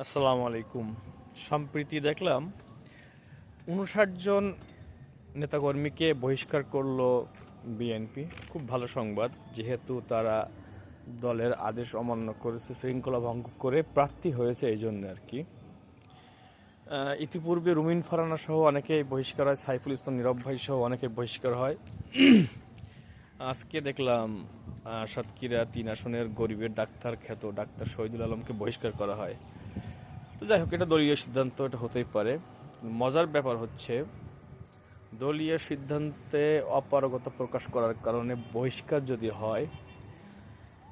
আসসালামু আলাইকুম। সম্প্রীতি দেখলাম, উনষাট জন নেতাকর্মীকে বহিষ্কার করল বিএনপি। খুব ভালো সংবাদ, যেহেতু তারা দলের আদেশ অমান্য করেছে, শৃঙ্খলা ভঙ্গ করে প্রার্থী হয়েছে এই জন্য আর কি। ইতিপূর্বে রুমিন ফারানা সহ অনেকেই বহিষ্কার হয়, সাইফুল ইসলাম নীরব ভাই সহ অনেকে বহিষ্কার হয়। আজকে দেখলাম সাতক্ষীরা তিন আসনের গরিবের ডাক্তার খ্যাত ডাক্তার শহীদুল আলমকে বহিষ্কার করা হয়। তো যাই হোক, এটা দলীয় সিদ্ধান্ত, এটা হতেই পারে। মজার ব্যাপার হচ্ছে, দলীয় সিদ্ধান্তে অপারগতা প্রকাশ করার কারণে বহিষ্কার যদি হয়,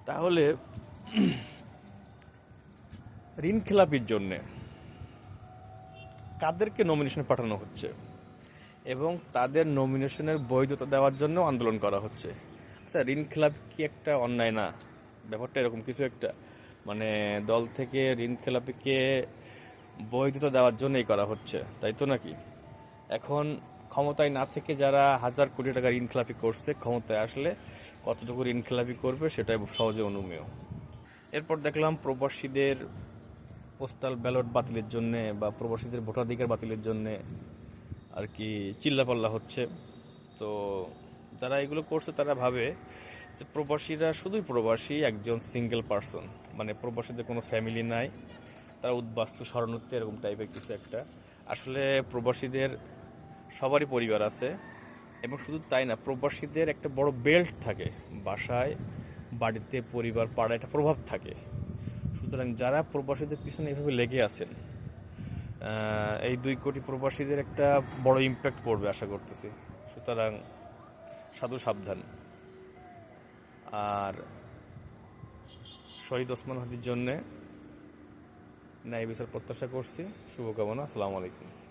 তাহলে ঋণ খেলাপির জন্যে কাদেরকে নমিনেশন পাঠানো হচ্ছে এবং তাদের নমিনেশনের বৈধতা দেওয়ার জন্য আন্দোলন করা হচ্ছে। আচ্ছা ঋণ খেলাপ কি একটা অন্যায় না? ব্যাপারটা এরকম, কিছু একটা। মানে দল থেকে ঋণ খেলাপিকে বৈধতা দেওয়ার জন্যই করা হচ্ছে, তাই তো নাকি? এখন ক্ষমতায় না থেকে যারা হাজার কোটি টাকা ঋণ করছে, ক্ষমতায় আসলে কতটুকু ঋণ করবে সেটাই সহজে অনুমেয়। এরপর দেখলাম প্রবাসীদের পোস্টাল ব্যালট বাতিলের জন্য বা প্রবাসীদের ভোটাধিকার বাতিলের জন্য আর কি চিল্লাপাল্লা হচ্ছে। তো যারা এগুলো করছে তারা ভাবে যে প্রবাসীরা শুধুই প্রবাসী, একজন সিঙ্গেল পার্সন মানে প্রবাসীদের কোনো ফ্যামিলি নাই। তারা উদ্বাস্তু শরণার্থী এরকম টাইপের কিছু একটা। আসলে প্রবাসীদের সবারই পরিবার আছে এবং শুধু তাই না, প্রবাসীদের একটা বড় বেল্ট থাকে। বাসায়, বাড়িতে, পরিবার, পাড়ায় একটা প্রভাব থাকে। সুতরাং যারা প্রবাসীদের পিছনে এভাবে লেগে আছেন এই দুই কোটি প্রবাসীদের একটা বড় ইম্প্যাক্ট পড়বে আশা করতেছি। সুতরাং সাধু সাবধান। আর শহীদ ওসমান হাদির জন্যে ন্যায় বিচার প্রত্যাশা করছি। শুভকামনা আসসালামু আলাইকুম।